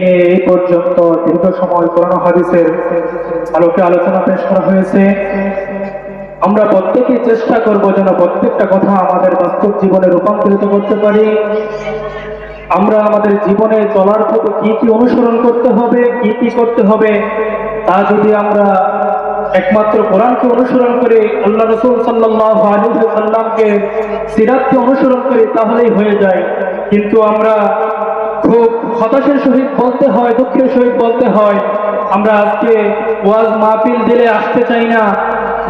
নিয়ে এই পর্যন্ত দীর্ঘ সময় কোরআন হাদিসের আলোকে আলোচনা পেশ করা হয়েছে। আমরা প্রত্যেকেই চেষ্টা করব যেন প্রত্যেকটা কথা আমাদের বাস্তব জীবনে রূপান্তরিত করতে পারি। আমরা আমাদের জীবনে চলার পথে কি কি অনুসরণ করতে হবে, কি কি করতে হবে, তা যদি আমরা একমাত্র কোরআনকে অনুসরণ করে, আল্লাহ রসুল সাল্লাহ আলী সাল্লামকে সিরাতকে অনুসরণ করি, তাহলেই হয়ে যায়। কিন্তু আমরা হতাশের সহিত বলতে হয়, দুঃখের সহিত বলতে হয়, আমরা আজকে ওয়াজ মাহফিল দিলে আসতে চাই না,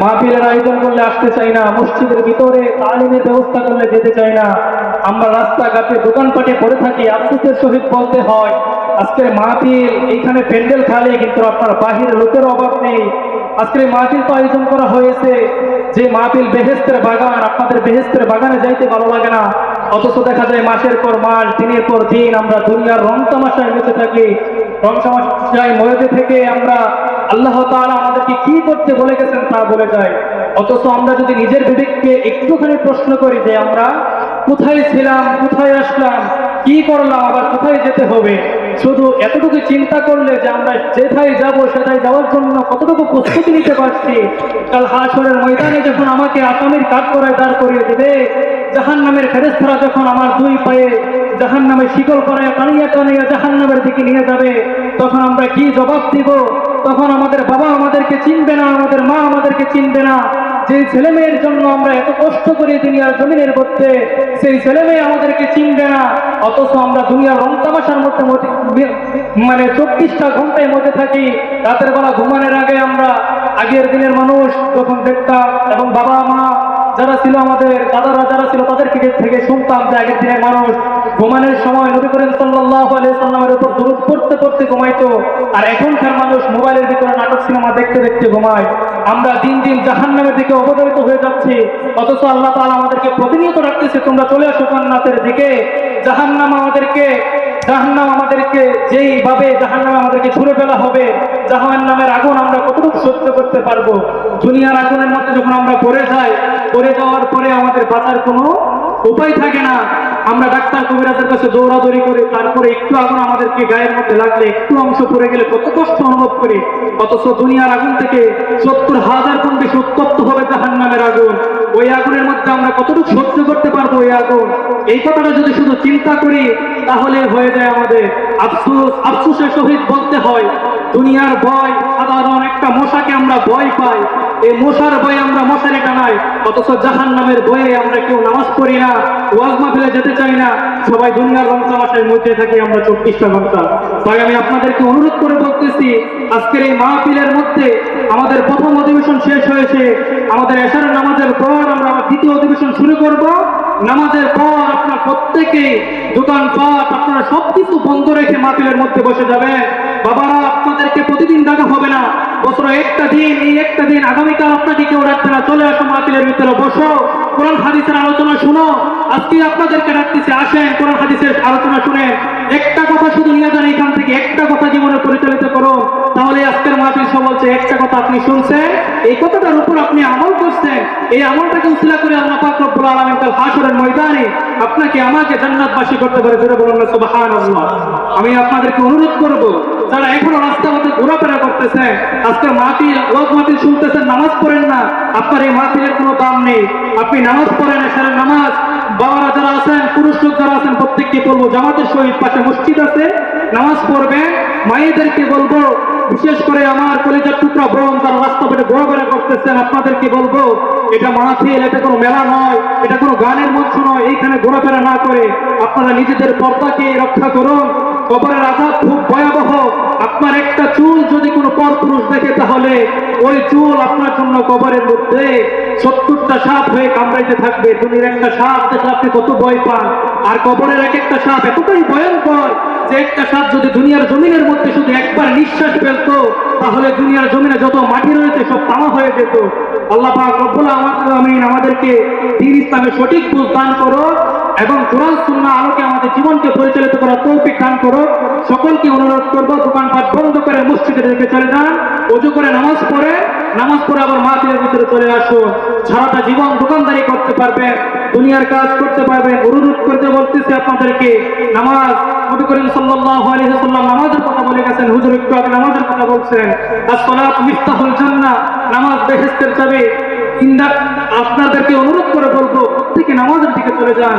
মাহফিলের আয়োজন করলে আসতে চাই না, মসজিদের ভিতরে তালিমের ব্যবস্থা করলে যেতে চাই না, আমরা রাস্তাঘাটে দোকানপাটে পড়ে থাকি, আফসোসের সহিত বলতে হয়, আজকের মাহফিল এইখানে প্যান্ডেল খালি, কিন্তু আপনার বাহির লোকের অভাব নেই। আজকের মাহফিল তো আয়োজন করা হয়েছে, যে মাহফিল বেহেস্তের বাগান, আপনাদের বেহেস্তের বাগানে যাইতে ভালো লাগে না। অথচ দেখা যায় মাসের পর মাস, দিনের পর দিন আমরা দুনিয়ার রং তামাশায় বেঁচে থাকি। রং তামাশায় ময়দে থেকে আমরা আল্লাহ তাআলা আমাদেরকে কি করতে বলে গেছেন তা বলে যায়। অথচ আমরা যদি নিজের বিবেককে একটুখানি প্রশ্ন করি যে আমরা কোথায় ছিলাম, কোথায় আসলাম, কি করলাম, আবার কোথায় যেতে হবে শুধু এতটুকু চিন্তা করলে যে আমরা যেথায় যাব, সেথায় যাওয়ার জন্য কতটুকু প্রস্তুতি নিতে পারছি? কাল হাসরের ময়দানে যখন আমাকে আসামির কাজ করায় দাঁড় করিয়ে দেবে জাহান নামের ফেরেস্তারা যখন আমার দুই পায়ে জাহান নামে শিকল করায় টানিয়ে টানিয়ে জাহান নামের দিকে নিয়ে যাবে, তখন আমরা কি জবাব দিব? তখন আমাদের বাবা আমাদেরকে চিনবে না, আমাদের মা আমাদেরকে চিনবে না। যে ছেলে মেয়ের জন্য আমরা এত কষ্ট করি দুনিয়ার জমিনের মধ্যে, সেই ছেলে মেয়ে আমাদেরকে চিনবে না। অথচ আমরা দুনিয়ার রং তামাশার মধ্যে মানে চব্বিশটা ঘন্টায় মধ্যে থাকি। রাতের বেলা ঘুমানোর আগে আমরা আগের দিনের মানুষ যখন দেখতাম এবং বাবা মা যারা ছিল আমাদের, দাদারা যারা ছিল তাদেরকে থেকে শুনতাম যে আগের দিনের মানুষ ঘুমানোর সময় নবী করিম সাল্লাল্লাহু আলাইহি সাল্লামের উপর দরুদ পড়তে পড়তে ঘুমাইতো। আর এখনকার মানুষ মোবাইলের ভিতরে নাটক সিনেমা দেখতে দেখতে ঘুমায়। আমরা দিন দিন জাহান্নামের দিকে অবতরিত হয়ে যাচ্ছি। অথচ আল্লাহ তাআলা আমাদেরকে প্রতিনিয়ত রাখতেছে তোমরা চলে আসো জান্নাতের দিকে। জাহান্নাম আমাদেরকে জাহান্নাম আমাদেরকে যেইভাবে জাহান্নামে আমাদেরকে ছুড়ে ফেলা হবে, জাহান্নামের আগুন আমরা কতটুকু সহ্য করতে পারব? দুনিয়ার আগুনের মধ্যে যখন আমরা পড়ে যাই, পড়ে যাওয়ার পরে আমাদের বাঁচার কোনো উপায় থাকে না। আমরা ডাক্তার কবিরাজের কাছে দৌড়াদৌড়ি করি তারপরে একটু আগুন আমাদেরকে গায়ের মধ্যে লাগলে, একটু অংশ পড়ে গেলে কত কষ্ট অনুভব করি। অথচ দুনিয়ার আগুন থেকে সত্তর হাজার গুণ বেশি উত্তপ্ত হবে জাহান্নামের আগুন। ওই আগুনের মধ্যে আমরা কতটুকু সহ্য করতে পারব ওই আগুন? এই কথাটা যদি শুধু চিন্তা করি, তাহলে হয়ে যায় আমাদের। আফসোস, আফসোসের সহিত বলতে হয় দুনিয়ার ভয়, সাধারণ একটা মশাকে আমরা ভয় পাই। এই মশার ভয়ে আমরা মশারে টানাই, অথচ জাহান নামের ভয়ে আমরা কেউ নামাজ পড়ি না, ওয়াজ মাহফিলে যেতে চাই না। সবাই দুনিয়ার রং তামাশায় মধ্যে থাকি আমরা চব্বিশটা ঘণ্টা। তাই আমি আপনাদেরকে অনুরোধ করে বলতেছি, আজকের এই মাহফিলের মধ্যে আমাদের প্রথম অধিবেশন শেষ হয়েছে। আমাদের এশার নামাজের পর আমরা দ্বিতীয় অধিবেশন শুরু করব। নামাজের পর আপনার প্রত্যেকে দোকানপাট, আপনারা সবকিছু বন্ধ রেখে মাহফিলের মধ্যে বসে যাবেন। বাবারা আপনাদেরকে প্রতিদিন ডাকা হবে না। বছরে একটা দিন, এই একটা দিন আগামীকাল আপনাকে কেউ রাখবে না চলে আসো মাহফিলের ভিতরে। বসো, কোরআন হাদিসের আলোচনা শুনো। আজকে আপনাদেরকে ডাকতেছি, আসেন কোরআন হাদিসের আলোচনা শুনেন। একটা কথা শুধু নিয়ে যান এখান থেকে, একটা কথা জীবনে পরিচালিত করো তাহলে আজকের মাহফিল সব বলছে একটা কথা আপনি শুনছেন, এই কথাটার উপর আপনি আমল করছেন। এই আমলটাকে উসিলা করে আল্লাহ পাক রব্বুল আলামিন কাল হাশরের ময়দানে আপনাকে, আমাকে জান্নাতবাসী করতে পারে। জোরে বলুন না, সুবহানাল্লাহ। আমি আপনাদেরকে অনুরোধ করব যারা এখনও রাস্তা মধ্যে ঘোরাফেরা করতেছে, আজকে মাটি, লোক মাটি শুনতেছেন নামাজ পড়েন না, আপনার এই মাহফিলের কোনো দাম নেই। আপনি নামাজ পড়েন এছাড়া নামাজ, বাবারা যারা আছেন পুরুষ লোক যারা আছেন, প্রত্যেককে বলব, জামাতের সহিত পাশে মসজিদ আছে, নামাজ পড়বেন মায়েদেরকে বলব, বিশেষ করে আমার কলিজার টুকরা বোন যারা রাস্তা পেটে ঘোরাফেরা করতেছেন, আপনাদেরকে বলব, এটা মাহফিল, এটা কোনো মেলা নয়, এটা কোনো গানের মঞ্চ নয়, এইখানে ঘোরাফেরা না করে আপনারা নিজেদের পর্দাকে রক্ষা করুন। কবরের আঘাত খুব ভয়াবহ। আপনার একটা চুল যদি কোনো পরপুরুষ দেখে, তাহলে ওই চুল আপনার জন্য কবরের মধ্যে সত্তরটা সাপ হয়ে কামড়াইতে থাকবে দুনির একটা সাপ দেখে আপনি কত ভয় পান আর কবরের এক একটা সাপ এতটাই ভয়ঙ্কর যে একটা সাপ যদি দুনিয়ার জমিনের মধ্যে শুধু একবার নিঃশ্বাস ফেলত, তাহলে দুনিয়ার জমিনে যত মাটি রয়েছে সব তামা হয়ে যেত। আল্লাহ আমাদেরকে দিন ইসলামের সঠিক বুঝ দান করো এবং কোরআন সুন্নাহ আলোকে আমাদের জীবনকে পরিচালিত করার তৌফিক দান করো। সকলকে অনুরোধ করব, দোকানপাট বন্ধ করে মসজিদে রেখে চলে যান। অজু করে নামাজ পড়ে নামাজ পড়ে আবার মাহফিলের ভিতরে চলে আসো সারাটা জীবন দোকানদারি করতে পারবেন দুনিয়ার কাজ করতে পারবেন অনুরোধ করতে বলতেছি আপনাদেরকে, নামাজ, নবী করিম সাল্লাল্লাহু আলাইহি ওয়াসাল্লাম নামাজের বলতেছেন হুজুর একটু আগে নামাজের কথা বলছেন। আসসালাত মিফতাহুল জান্নাহ, নামাজ বেহেশতের চাবি। আপনাদেরকে অনুরোধ করে বলব, প্রত্যেকে নামাজের দিকে চলে যান।